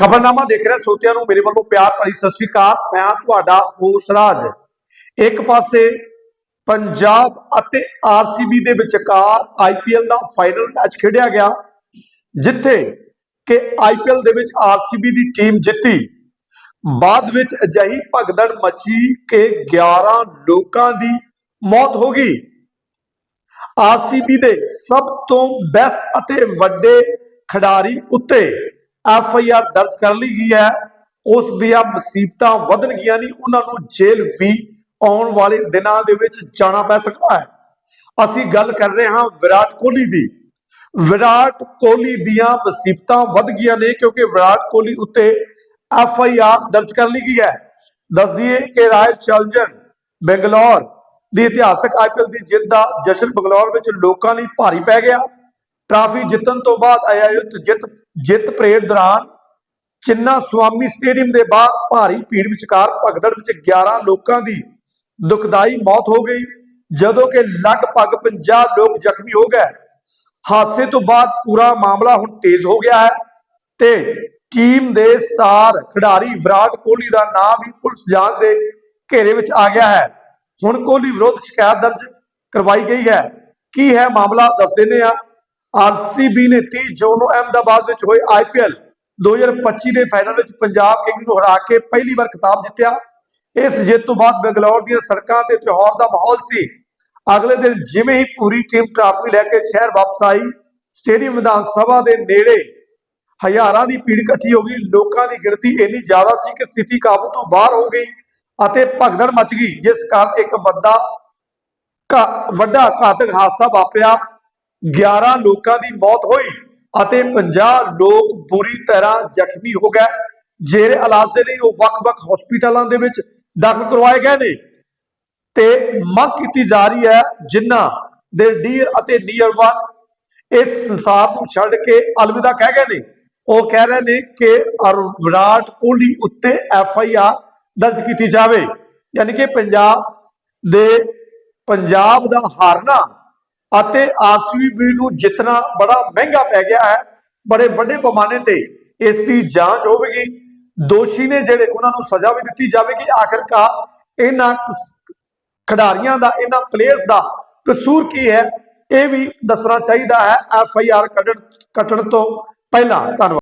ਖਬਰਨਾਮਾ ਦੇਖ ਰਿਹਾ, ਸੋਤਿਆਂ ਨੂੰ ਮੇਰੇ ਵੱਲੋਂ ਪਿਆਰ ਭਰੀ ਸਤਿ ਸ਼੍ਰੀ ਅਕਾਲ। ਮੈਂ ਤੁਹਾਡਾ ਹੋਸ ਰਾਜ। ਇੱਕ ਪਾਸੇ ਪੰਜਾਬ ਅਤੇ ਆਰਸੀਬੀ ਦੇ ਵਿਚਕਾਰ ਆਈਪੀਐਲ ਦਾ ਫਾਈਨਲ ਮੈਚ ਖੇਡਿਆ ਗਿਆ, ਜਿੱਥੇ ਕਿ ਆਈਪੀਐਲ ਦੇ ਵਿੱਚ ਆਰਸੀਬੀ ਦੀ ਟੀਮ ਜਿੱਤੀ। ਬਾਅਦ ਵਿੱਚ ਅਜਿਹੀ ਭਗਦੜ ਮਚੀ ਕਿ 11 ਲੋਕਾਂ ਦੀ ਮੌਤ ਹੋ ਗਈ। ਆਰਸੀਬੀ ਦੇ ਸਭ ਤੋਂ ਬੈਸਟ ਅਤੇ ਵੱਡੇ ਖਿਡਾਰੀ ਉੱਤੇ ਐਫ ਆਈ ਆਰ ਦਰਜ ਕਰ ਲਈ ਗਈ ਹੈ। ਉਸ ਦੀਆਂ ਮੁਸੀਬਤਾਂ ਵਧਣ ਗਈਆਂ ਨਹੀਂ ਉਹਨਾਂ ਨੂੰ ਜੇਲ੍ਹ ਵੀ ਆਉਣ ਵਾਲੇ ਦਿਨਾਂ ਦੇ ਵਿੱਚ ਜਾਣਾ ਪੈ ਸਕਦਾ ਹੈ। ਅਸੀਂ ਗੱਲ ਕਰ ਰਹੇ ਹਾਂ ਵਿਰਾਟ ਕੋਹਲੀ ਦੀ। ਵਿਰਾਟ ਕੋਹਲੀ ਦੀਆਂ ਮੁਸੀਬਤਾਂ ਵੱਧ ਗਈਆਂ ਨੇ ਕਿਉਂਕਿ ਵਿਰਾਟ ਕੋਹਲੀ ਉੱਤੇ ਐਫ ਆਈ ਆਰ ਦਰਜ ਕਰ ਲਈ ਗਈ ਹੈ। ਦੱਸ ਦਈਏ ਕਿ ਰਾਇਲ ਚੈਲੰਜਰ ਬੰਗਲੌਰ ਦੀ ਇਤਿਹਾਸਕ ਆਈਪੀਐਲ ਦੀ ਜਿੱਤ ਦਾ ਜਸ਼ਨ ਬੰਗਲੌਰ ਵਿੱਚ ਲੋਕਾਂ ਲਈ ਭਾਰੀ ਪੈ ਗਿਆ। ਟਰਾਫੀ ਜਿੱਤਣ ਤੋਂ ਬਾਅਦ ਆਯੋਜਿਤ ਜਿੱਤ ਜਿੱਤ ਪਰੇਡ ਦੌਰਾਨ ਚਿੰਨਾ ਸਵਾਮੀ ਸਟੇਡੀਅਮ ਦੇ ਬਾਹਰ ਭਾਰੀ ਭੀੜ ਵਿਚਕਾਰ ਭਗਦੜ ਵਿੱਚ 11 ਲੋਕਾਂ ਦੀ ਦੁਖਦਾਈ ਮੌਤ ਹੋ ਗਈ, ਜਦੋਂ ਕਿ ਲਗਭਗ 50 ਲੋਕ ਜ਼ਖਮੀ ਹੋ ਗਏ। ਹਾਦਸੇ ਤੋਂ ਬਾਅਦ ਪੂਰਾ ਮਾਮਲਾ ਹੁਣ ਤੇਜ਼ ਹੋ ਗਿਆ ਹੈ ਤੇ ਟੀਮ ਦੇ ਸਟਾਰ ਖਿਡਾਰੀ ਵਿਰਾਟ ਕੋਹਲੀ ਦਾ ਨਾਮ ਵੀ ਪੁਲਿਸ ਜਾਂਚ ਦੇ ਘੇਰੇ ਵਿੱਚ ਆ ਗਿਆ ਹੈ। ਹੁਣ ਕੋਹਲੀ ਵਿਰੁੱਧ ਸ਼ਿਕਾਇਤ ਦਰਜ ਕਰਵਾਈ ਗਈ ਹੈ। ਕੀ ਹੈ ਮਾਮਲਾ? ਦੱਸ ਦਿੰਦੇ ਆ ਆਰਸੀਬੀ ਨੇ 30 ਜੂਨ ਨੂੰ ਅਹਿਮਦਾਬਾਦ ਵਿੱਚ ਹੋਏ ਆਈਪੀਐਲ 2025 ਦੇ ਫਾਈਨਲ ਵਿੱਚ ਪੰਜਾਬ ਕਿੰਗਸ ਨੂੰ ਹਰਾ ਕੇ ਪਹਿਲੀ ਵਾਰ ਖਿਤਾਬ ਜਿੱਤਿਆ। ਇਸ ਜਿੱਤ ਤੋਂ ਬਾਅਦ ਬੰਗਲੌਰ ਦੀਆਂ ਸੜਕਾਂ ਤੇ ਤਿਉਹਾਰ ਦਾ ਮਾਹੌਲ ਸੀ। ਅਗਲੇ ਦਿਨ ਜਿਵੇਂ ਹੀ ਪੂਰੀ ਟੀਮ ਟਰਾਫੀ ਲੈ ਕੇ ਸ਼ਹਿਰ ਵਾਪਸ ਆਈ, ਸਟੇਡੀਅਮ ਵਿਧਾਨ ਸਭਾ ਦੇ ਨੇੜੇ ਹਜ਼ਾਰਾਂ ਦੀ ਭੀੜ ਇਕੱਠੀ ਹੋ ਗਈ। ਲੋਕਾਂ ਦੀ ਗਿਣਤੀ ਇੰਨੀ ਜ਼ਿਆਦਾ ਸੀ ਕਿ ਸਥਿਤੀ ਕਾਬੂ ਤੋਂ ਬਾਹਰ ਹੋ ਗਈ ਅਤੇ ਭਗਦੜ ਮਚ ਗਈ, ਜਿਸ ਕਾਰਨ ਇੱਕ ਵੱਡਾ ਘਾ- ਵੱਡਾ ਘਾਤਕ ਹਾਦਸਾ ਵਾਪਰਿਆ। 11 ਲੋਕਾਂ ਦੀ ਮੌਤ ਹੋਈ ਅਤੇ 50 ਲੋਕ ਬੁਰੀ ਤਰ੍ਹਾਂ ਜ਼ਖਮੀ ਹੋ ਗਏ। ਜਿਹੜੇ ਇਲਾਜ ਦੇ ਲਈ ਉਹ ਵੱਖ-ਵੱਖ ਹਸਪਤਾਲਾਂ ਦੇ ਵਿੱਚ ਦਾਖਲ ਕਰਵਾਏ ਗਏ ਨੇ ਤੇ ਮੰਗ ਕੀਤੀ ਜਾ ਰਹੀ ਹੈ ਜਿਨ੍ਹਾਂ ਦੇ ਡੀਅਰ ਅਤੇ ਨੀਅਰ ਵਨ ਇਸ ਸੰਸਾਰ ਨੂੰ ਛੱਡ ਕੇ ਅਲਵਿਦਾ ਕਹਿ ਗਏ ਨੇ। ਉਹ ਕਹਿ ਰਹੇ ਨੇ ਕਿ ਵਿਰਾਟ ਕੋਹਲੀ ਉੱਤੇ ਐਫ ਆਈ ਆਰ ਦਰਜ ਕੀਤੀ ਜਾਵੇ। ਯਾਨੀ ਕਿ ਪੰਜਾਬ ਦੇ ਪੰਜਾਬ ਦਾ ਹਾਰਨਾ ਅਤੇ ਆਰਸੀਬੀ ਨੂੰ ਜਿੱਤਣਾ ਬੜਾ ਮਹਿੰਗਾ ਪੈ ਗਿਆ ਹੈ। ਬੜੇ ਵੱਡੇ ਪੈਮਾਨੇ ਤੇ ਇਸ ਦੀ ਜਾਂਚ ਹੋਵੇਗੀ। ਦੋਸ਼ੀ ਨੇ ਜਿਹੜੇ ਉਹਨਾਂ ਨੂੰ ਸਜ਼ਾ ਵੀ ਦਿੱਤੀ ਜਾਵੇਗੀ। ਆਖਿਰਕਾਰ ਇਹਨਾਂ ਖਿਡਾਰੀਆਂ ਦਾ, ਇਹਨਾਂ ਪਲੇਅਰਸ ਦਾ ਕਸੂਰ ਕੀ ਹੈ, ਇਹ ਵੀ ਦੱਸਣਾ ਚਾਹੀਦਾ ਹੈ। ਐਫ ਆਈ ਆਰ ਕੱਢਣ, ਕੱਟਣ ਤੋਂ ਪਹਿਲਾਂ। ਧੰਨਵਾਦ।